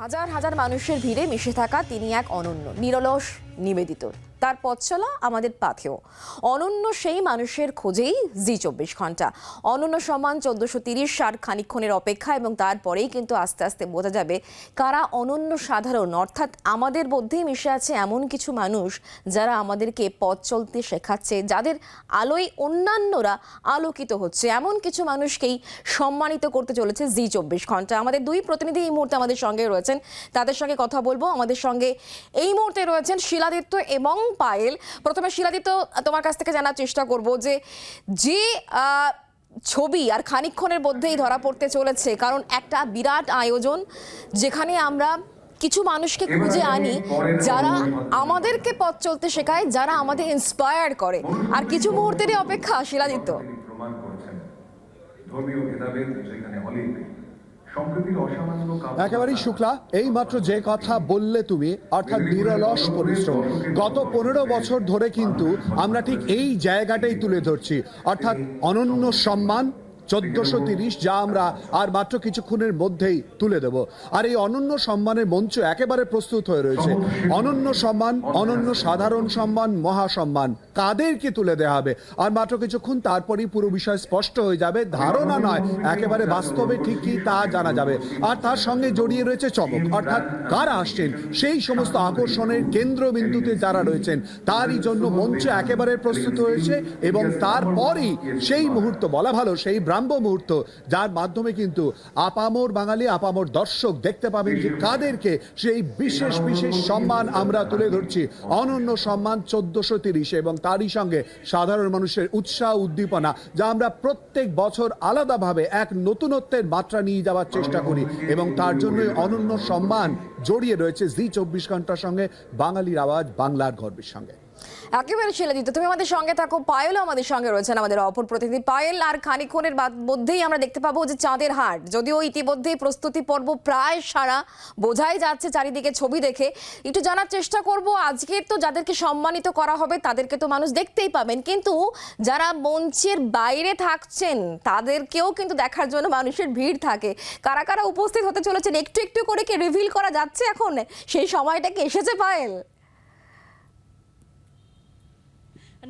হাজার হাজার মানুষের ভিড়ে মিশে থাকা তিনি এক অনন্য নিরলস নিবেদিত। তার পথ চলা আমাদের পাথেও অনন্য সেই মানুষের খোঁজেই জি চব্বিশ ঘণ্টা। অনন্য সমান চোদ্দশো তিরিশ ষাট খানিক্ষণের অপেক্ষা এবং তারপরেই কিন্তু আস্তে আস্তে বোঝা যাবে কারা অনন্য সাধারণ, অর্থাৎ আমাদের মধ্যেই মিশে আছে এমন কিছু মানুষ যারা আমাদেরকে পথ চলতে শেখাচ্ছে, যাদের আলোয় অন্যান্যরা আলোকিত হচ্ছে। এমন কিছু মানুষকেই সম্মানিত করতে চলেছে জি চব্বিশ ঘণ্টা। আমাদের দুই প্রতিনিধি এই মুহূর্তে আমাদের সঙ্গে রয়েছেন। তাদের সঙ্গে কথা বলব। আমাদের সঙ্গে এই মুহূর্তে রয়েছেন শিলাদিত্য এবং পায়েল। প্রথমে শিলাদিত্য তোমার কাছ থেকে জানার চেষ্টা করব যে যে ছবি আর খানিকক্ষণের মধ্যেই ধরা পড়তে চলেছে কারণ একটা বিরাট আয়োজন যেখানে আমরা কিছু মানুষকে খুঁজে আনি যারা আমাদেরকে পথ চলতে শেখায় যারা আমাদের ইন্সপায়ার করে। আর কিছু মুহূর্তেরই অপেক্ষা শিলাদিত্য ধর্মীয় ভেদাভেদ কাম- একেবারেই শুক্লা এই মাত্র যে কথা বললে তুমি অর্থাৎ নিরলস পরিশ্রম গত পনেরো বছর ধরে কিন্তু আমরা ঠিক এই জায়গাটাই তুলে ধরছি। অর্থাৎ অনন্য সম্মান চোদ্দশো তিরিশ যা আমরা আর মাত্র কিছুক্ষণের মধ্যেই তুলে দেব। আর এই অনন্য সম্মানের মঞ্চ একেবারে প্রস্তুত হয়ে রয়েছে। অনন্য সম্মান, অনন্য সাধারণ সম্মান, মহাসম্মান, কাদেরকে তুলে দেওয়া হবে? আর মাত্র কিছুক্ষণ তারপরেই পুরো বিষয় স্পষ্ট হয়ে যাবে। ধারণা নয়, একেবারে বাস্তবে ঠিক কি তা জানা যাবে। আর তার সঙ্গে জড়িয়ে রয়েছে চমক। অর্থাৎ কারা আসছেন? সেই সমস্ত আকর্ষণের কেন্দ্রবিন্দুতে যারা রয়েছেন, তারই জন্য মঞ্চ একেবারে প্রস্তুত হয়েছে এবং তারপরই সেই মুহূর্ত বলা ভালো, সেই ব্রাহ্ম মুহূর্ত, যার মাধ্যমে কিন্তু আপামর বাঙালি, আপামর দর্শক দেখতে পাবেন যে কাদেরকে সেই বিশেষ বিশেষ সম্মান আমরা তুলে ধরছি। অনন্য সম্মান চোদ্দশো তিরিশ এবং তারই সঙ্গে সাধারণ মানুষের উৎসাহ, উদ্দীপনা, যা আমরা প্রত্যেক বছর আলাদাভাবে এক নতুনত্বের মাত্রা নিয়ে যাওয়ার চেষ্টা করি এবং তার জন্যই অনন্য সম্মান জড়িয়ে রয়েছে জি চব্বিশ ঘণ্টার সঙ্গে বাঙালির আওয়াজ, বাংলার গর্বের সঙ্গে। একেবারে শিলাদিত্য তুমি আমাদের সঙ্গে থাকো, পায়েলও আমাদের সঙ্গে রয়েছেন, আমাদের অপর প্রতিনিধি পায়েল। আর খানিক্ষণের মধ্যেই আমরা দেখতে পাবো যে চাঁদের হাট। যদিও ইতিমধ্যেই প্রস্তুতি পর্ব প্রায় সারা, বোঝাই যাচ্ছে চারিদিকে ছবি দেখে। একটু জানার চেষ্টা করব, আজকে তো যাদেরকে সম্মানিত করা হবে, তাদেরকে তো মানুষ দেখতেই পাবেন। কিন্তু যারা মঞ্চের বাইরে থাকছেন, তাদেরকেও কিন্তু দেখার জন্য মানুষের ভিড় থাকে। কারা কারা উপস্থিত হতে চলেছেন, একটু একটু করে কি রিভিল করা যাচ্ছে এখন? সেই সময়টা কি এসেছে, পায়েল?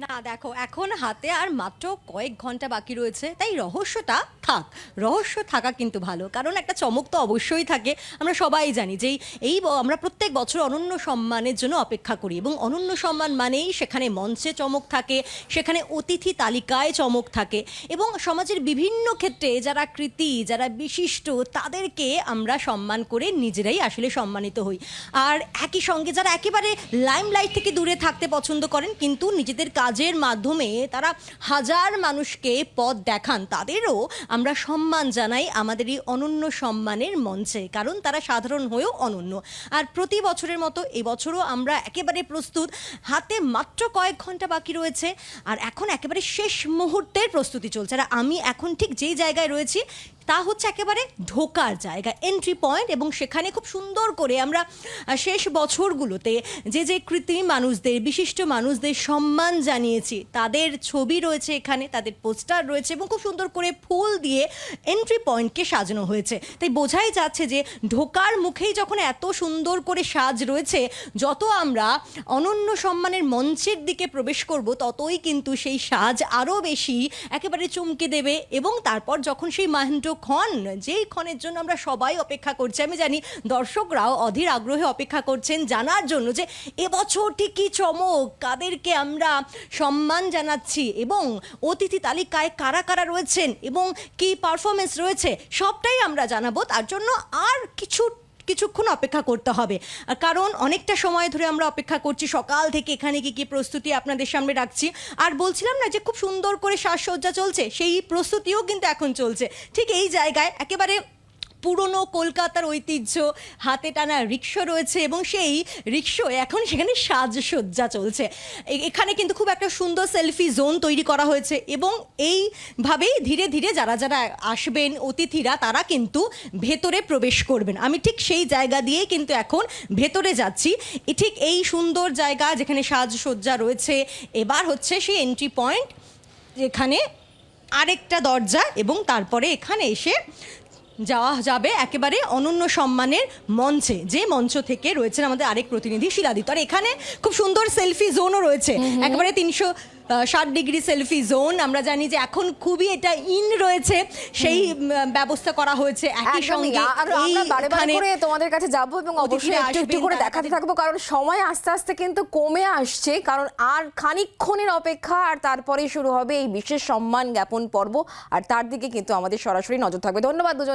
না, দেখো, এখন হাতে আর মাত্র কয়েক ঘণ্টা বাকি রয়েছে, তাই রহস্যটা থাক। রহস্য থাকা কিন্তু ভালো, কারণ একটা চমক তো অবশ্যই থাকে। আমরা সবাই জানি যে এই আমরা প্রত্যেক বছর অনন্য সম্মানের জন্য অপেক্ষা করি, এবং অনন্য সম্মান মানেই সেখানে মঞ্চে চমক থাকে, সেখানে অতিথি তালিকায় চমক থাকে, এবং সমাজের বিভিন্ন ক্ষেত্রে যারা কৃতি, যারা বিশিষ্ট, তাদেরকে আমরা সম্মান করে নিজেরাই আসলে সম্মানিত হই। আর একই সঙ্গে যারা একেবারে লাইমলাইট থেকে দূরে থাকতে পছন্দ করেন, কিন্তু নিজেদের কাজের মাধ্যমে তারা হাজার মানুষকে পথ দেখান। তাদেরও আমরা সম্মান জানাই আমাদের এই অনন্য সম্মানের মঞ্চে, কারণ তারা সাধারণ হয়েও অনন্য। আর প্রতি বছরের মতো এবছরও আমরা একেবারে প্রস্তুত। হাতে মাত্র কয়েক ঘণ্টা বাকি রয়েছে, আর এখন একেবারে শেষ মুহূর্তের প্রস্তুতি চলছে। আর আমি এখন ঠিক যেই জায়গায় রয়েছি, তা হচ্ছে একেবারে ঢোকার জায়গা এন্ট্রি পয়েন্ট এবং সেখানে খুব সুন্দর করে আমরা শেষ বছরগুলোতে যে যে কৃত্রিম মানুষদের, বিশিষ্ট মানুষদের সম্মান জানিয়েছি। তাদের ছবি রয়েছে এখানে, তাদের পোস্টার রয়েছে এবং খুব সুন্দর করে ফুল দিয়ে এন্ট্রি পয়েন্টকে সাজানো হয়েছে। তাই বোঝাই যাচ্ছে যে ঢোকার মুখেই যখন এত সুন্দর করে সাজ রয়েছে, যত আমরা অনন্য সম্মানের মঞ্চের দিকে প্রবেশ করব, ততই কিন্তু সেই সাজ আরও বেশি একেবারে চমকে দেবে এবং তারপর যখন সেই মাহেন্দ্র ক্ষণ, যেই ক্ষণের জন্য আমরা সবাই অপেক্ষা করছি, আমি জানি দর্শকরাও অধীর আগ্রহে অপেক্ষা করছেন জানার জন্য যে এবছর ঠিক কী চমক, কাদেরকে আমরা সম্মান জানাচ্ছি এবং অতিথি তালিকায় কারা কারা রয়েছেন এবং কি পারফরমেন্স রয়েছে সবটাই আমরা জানাব। তার জন্য আর কিছু, কিছুক্ষণ অপেক্ষা করতে হবে। কারণ অনেকটা সময় ধরে আমরা অপেক্ষা করছি। সকাল থেকে এখানে কি কি প্রস্তুতি আপনাদের সামনে রাখছি। আর বলছিলাম না যে খুব সুন্দর করে সাজসজ্জা চলছে, সেই প্রস্তুতিও কিন্তু এখন চলছে। ঠিক এই জায়গায় একেবারে পুরনো কলকাতার ঐতিহ্য, হাতে টানা রিক্সো রয়েছে এবং সেই রিক্সো এখন সেখানে সাজসজ্জা চলছে। এখানে কিন্তু খুব একটা সুন্দর সেলফি জোন তৈরি করা হয়েছে এবং এইভাবেই ধীরে ধীরে যারা যারা আসবেন, অতিথিরা তারা কিন্তু ভেতরে প্রবেশ করবেন। আমি ঠিক সেই জায়গা দিয়েই কিন্তু এখন ভেতরে যাচ্ছি। ঠিক এই সুন্দর জায়গা যেখানে সাজসজ্জা রয়েছে, এবার হচ্ছে সেই এন্ট্রি পয়েন্ট যেখানে আরেকটা দরজা এবং তারপরে এখানে এসে যাওয়া যাবে একেবারে অনন্য সম্মানের মঞ্চে। যে মঞ্চ থেকে রয়েছেন আমাদের আরেক প্রতিনিধি শিলাদিত আর এখানে খুব সুন্দর সেলফি জোনও রয়েছে। একেবারে তিনশো ষাট ডিগ্রি সেলফি জোন। আমরা জানি যে এখন খুবই এটা ইন রয়েছে। সেই ব্যবস্থা করা হয়েছে একই সঙ্গে। করে তোমাদের কাছে যাব এবং অবশ্যই একটু একটু করে দেখাতে থাকব কারণ সময় আস্তে আস্তে কিন্তু কমে আসছে। কারণ আর খানিকক্ষণের অপেক্ষা আর তারপরেই শুরু হবে এই বিশেষ সম্মান জ্ঞাপন পর্ব। আর তার দিকে কিন্তু আমাদের সরাসরি নজর থাকবে। ধন্যবাদ